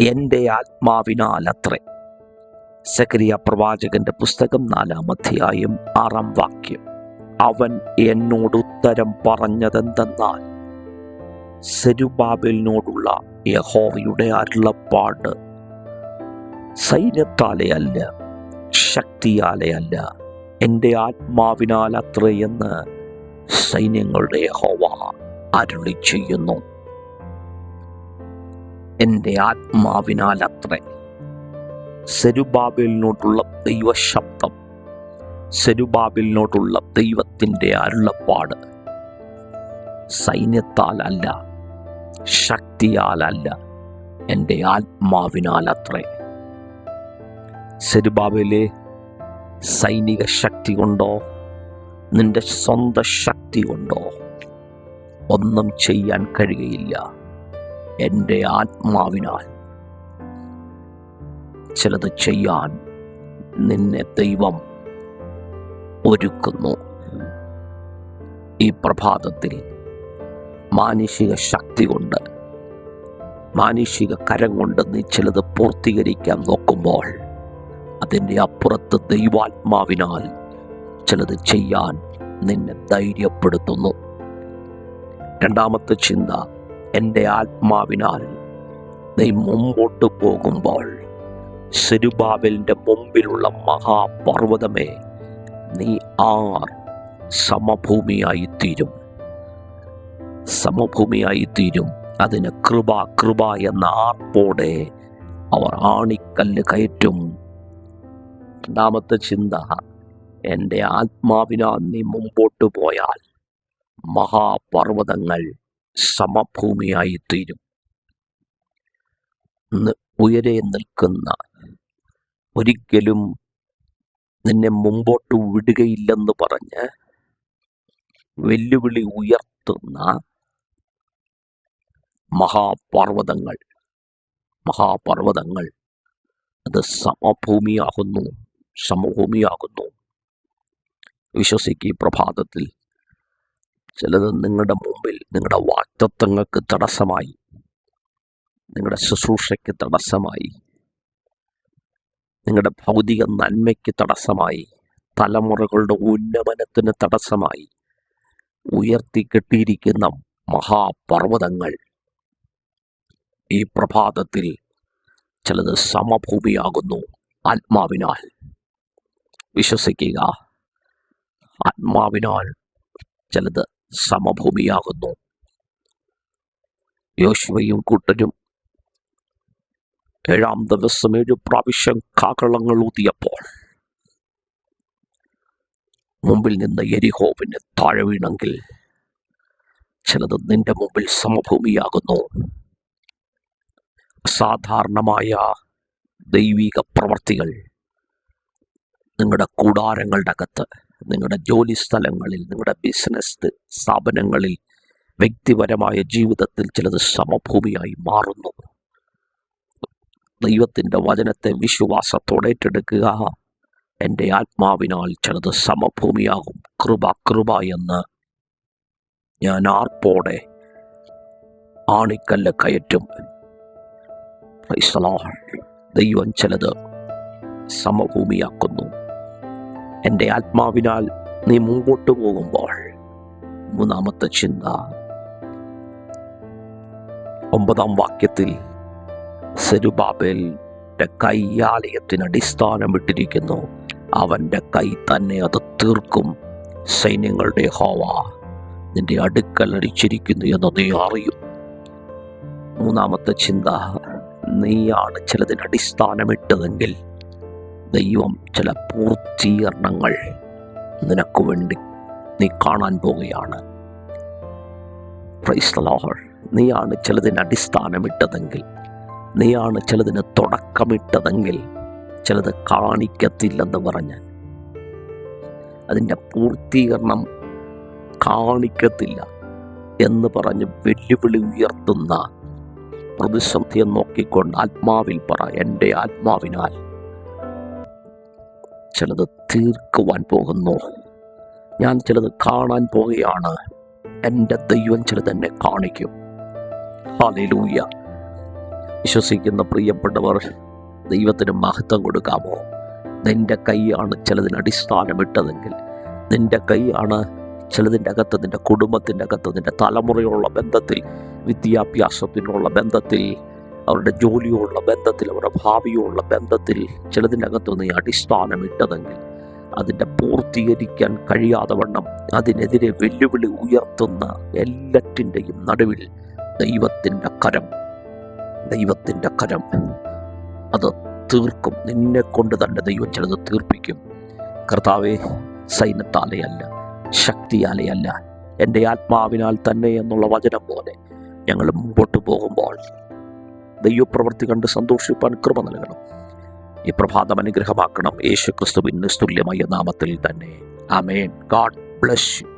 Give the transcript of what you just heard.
എന്റെ ആത്മാവിനാലത്രേ. സക്രിയ പ്രവാചകന്റെ പുസ്തകം നാലാം അധ്യായം ആറാം വാക്യം. അവൻ എന്നോട് ഉത്തരം പറഞ്ഞതെന്തെന്നാൽ സെരുബാബിലിനോടുള്ള യഹോവയുടെ അരുളപ്പാട് സൈന്യത്താലെ അല്ല ശക്തിയാലെ അല്ല എന്റെ ആത്മാവിനാൽ അത്രയെന്ന് സൈന്യങ്ങളുടെ യഹോവ അരുളി ചെയ്യുന്നു എന്റെ ആത്മാവിനാൽ അത്രേ സെരുബാബിലിനോട്ടുള്ള ദൈവശബ്ദം സെരുബാബിലിനോട്ടുള്ള ദൈവത്തിന്റെ അരുളപ്പാട് സൈന്യത്താലല്ല ശക്തിയാലല്ല എന്റെ ആത്മാവിനാൽ അത്രേ സെരുബാബിലെ സൈനിക ശക്തി കൊണ്ടോ നിന്റെ സ്വന്തം ശക്തി കൊണ്ടോ ഒന്നും ചെയ്യാൻ കഴിയുകയില്ല. എന്റെ ആത്മാവിനാൽ ചിലത് ചെയ്യാൻ നിന്നെ ദൈവം ഒരുക്കുന്നു. ഈ പ്രഭാതത്തിൽ മാനുഷിക ശക്തി കൊണ്ട് മാനുഷിക കരം കൊണ്ട് നീ ചിലത് പൂർത്തീകരിക്കാൻ നോക്കുമ്പോൾ അതിന്റെ അപ്പുറത്ത് ദൈവാത്മാവിനാൽ ചിലത് ചെയ്യാൻ നിന്നെ ധൈര്യപ്പെടുത്തുന്നു. രണ്ടാമത്തെ ചിന്ത എന്റെ ആത്മാവിനാൽ നീ മുമ്പോട്ട് പോകുമ്പോൾ സെരുബാബലിന്റെ മുമ്പിലുള്ള മഹാപർവതമേ നീ ആർ സമഭൂമിയായി തീരും സമഭൂമിയായി തീരും അതിന് കൃപ കൃപ എന്ന ആർപ്പോടെ അവർ ആണിക്കല്ല് കയറ്റും. രണ്ടാമത്തെ ചിന്ത എന്റെ ആത്മാവിനാൽ നീ മുമ്പോട്ട് പോയാൽ മഹാപർവതങ്ങൾ സമഭൂമിയായി തീരും ഉയരെ നിൽക്കുന്ന ഒരിക്കലും നിന്നെ മുമ്പോട്ട് വിടുകയില്ലെന്ന് പറഞ്ഞ് വെല്ലുവിളി ഉയർത്തുന്ന മഹാപർവതങ്ങൾ മഹാപർവതങ്ങൾ അത് സമഭൂമിയാകുന്നു സമഭൂമിയാകുന്നു. വിശ്വസിക്കുക ഈ പ്രഭാതത്തിൽ. ചിലത് നിങ്ങളുടെ മുമ്പിൽ നിങ്ങളുടെ വാക്തത്വങ്ങൾക്ക് തടസ്സമായി. നിങ്ങളുടെ ശുശ്രൂഷയ്ക്ക് തടസ്സമായി. നിങ്ങളുടെ ഭൗതിക നന്മയ്ക്ക് തടസ്സമായി. തലമുറകളുടെ ഉന്നമനത്തിന് തടസ്സമായി. ഉയർത്തി കെട്ടിയിരിക്കുന്ന മഹാപർവതങ്ങൾ. ഈ പ്രഭാതത്തിൽ ചിലത് സമഭൂമിയാകുന്നു ആത്മാവിനാൽ. വിശ്വസിക്കുക. ആത്മാവിനാൽ ചിലത് സമഭൂമിയാകുന്നു. യോശുവയും കൂട്ടരും ഏഴാം ദിവസം ഏഴ് പ്രാവശ്യം കാകളങ്ങൾ ഊതിയപ്പോൾ മുമ്പിൽ നിന്ന് എരിഹോവിന് താഴെ വീണെങ്കിൽ ചിലത് നിന്റെ മുമ്പിൽ സമഭൂമിയാകുന്നു. സാധാരണമായ ദൈവിക പ്രവർത്തികൾ നിങ്ങളുടെ കൂടാരങ്ങളുടെ അകത്ത് നിങ്ങളുടെ ജോലി സ്ഥലങ്ങളിൽ നിങ്ങളുടെ ബിസിനസ് സ്ഥാപനങ്ങളിൽ വ്യക്തിപരമായ ജീവിതത്തിൽ ചിലത് സമഭൂമിയായി മാറുന്നു. ദൈവത്തിന്റെ വചനത്തെ വിശ്വാസത്തോടെ ഏറ്റെടുക്കുക. എന്റെ ആത്മാവിനാൽ ചിലത് സമഭൂമിയാകും. കൃപ കൃപ എന്ന് ഞാൻ ആർപ്പോടെ ആണിക്കല്ല് കയറ്റും. ദൈവം ചിലത് സമഭൂമിയാക്കുന്നു. എന്റെ ആത്മാവിനാൽ നീ മുമ്പോട്ട് പോകുമ്പോൾ മൂന്നാമത്തെ ചിന്ത. ഒമ്പതാം വാക്യത്തിൽ സെരുബാബേലിന്റെ കൈ ആലയത്തിന് അടിസ്ഥാനമിട്ടിരിക്കുന്നു അവന്റെ കൈ തന്നെ അത് തീർക്കും. സൈന്യങ്ങളുടെ ഹോവ നിന്റെ അടുക്കൽ അടിച്ചിരിക്കുന്നു എന്ന് നീ അറിയും. മൂന്നാമത്തെ ചിന്ത നീയാണ് ചിലതിന് അടിസ്ഥാനമിട്ടതെങ്കിൽ ദൈവം ചില പൂർത്തീകരണങ്ങൾ നിനക്ക് വേണ്ടി നീ കാണാൻ പോവുകയാണ് Lord. നീയാണ് ചിലതിന് അടിസ്ഥാനമിട്ടതെങ്കിൽ നീയാണ് ചിലതിന് തുടക്കമിട്ടതെങ്കിൽ ചിലത് കാണിക്കത്തില്ലെന്ന് പറഞ്ഞ് അതിന്റെ പൂർത്തീകരണം കാണിക്കത്തില്ല എന്ന് പറഞ്ഞ് വെല്ലുവിളി ഉയർത്തുന്ന പ്രതിസന്ധിയെ നോക്കിക്കൊണ്ട് ആത്മാവിൽ പറ എന്റെ ആത്മാവിനാൽ ചിലത് തീർക്കുവാൻ പോകുന്നു. ഞാൻ ചിലത് കാണാൻ പോവുകയാണ്. എന്റെ ദൈവം ചിലത് എന്നെ കാണിക്കും. ഹാലൂയ വിശ്വസിക്കുന്ന പ്രിയപ്പെട്ടവർ ദൈവത്തിന് മഹത്വം കൊടുക്കാമോ? നിന്റെ കൈയാണ് ചിലതിന് അടിസ്ഥാനമിട്ടതെങ്കിൽ നിന്റെ കൈയാണ് ചിലതിന്റെ അകത്ത് നിന്റെ കുടുംബത്തിന്റെ അകത്ത് നിന്റെ തലമുറയുള്ള ബന്ധത്തിൽ വിദ്യാഭ്യാസത്തിനുള്ള ബന്ധത്തിൽ അവരുടെ ജോലിയോടുള്ള ബന്ധത്തിൽ അവരുടെ ഭാവിയോടുള്ള ബന്ധത്തിൽ ചിലതിന്റെ അകത്ത് അടിസ്ഥാനം അടിസ്ഥാനമിട്ടതെങ്കിൽ അതിന്റെ പൂർത്തീകരിക്കാൻ കഴിയാതെ വണ്ണം അതിനെതിരെ വെല്ലുവിളി ഉയർത്തുന്ന എല്ലാറ്റിന്റെയും നടുവിൽ ദൈവത്തിന്റെ കരം ദൈവത്തിന്റെ കരം. അത് തീർക്കും. നിന്നെ കൊണ്ട് തന്നെ ദൈവം ചിലത് തീർപ്പിക്കും. കർത്താവെ സൈന്യത്താലെയല്ല ശക്തിയാലെയല്ല. എന്റെ ആത്മാവിനാൽ തന്നെ എന്നുള്ള വചനം പോലെ ഞങ്ങൾ മുമ്പോട്ട് പോകുമ്പോൾ ദൈവപ്രവൃത്തി കണ്ട് സന്തോഷിപ്പാൻ കൃപ നൽകണം. ഈ പ്രഭാതം അനുഗ്രഹമാക്കണം. യേശു തുല്യമായ നാമത്തിൽ തന്നെ. ആമേൻ. God bless you.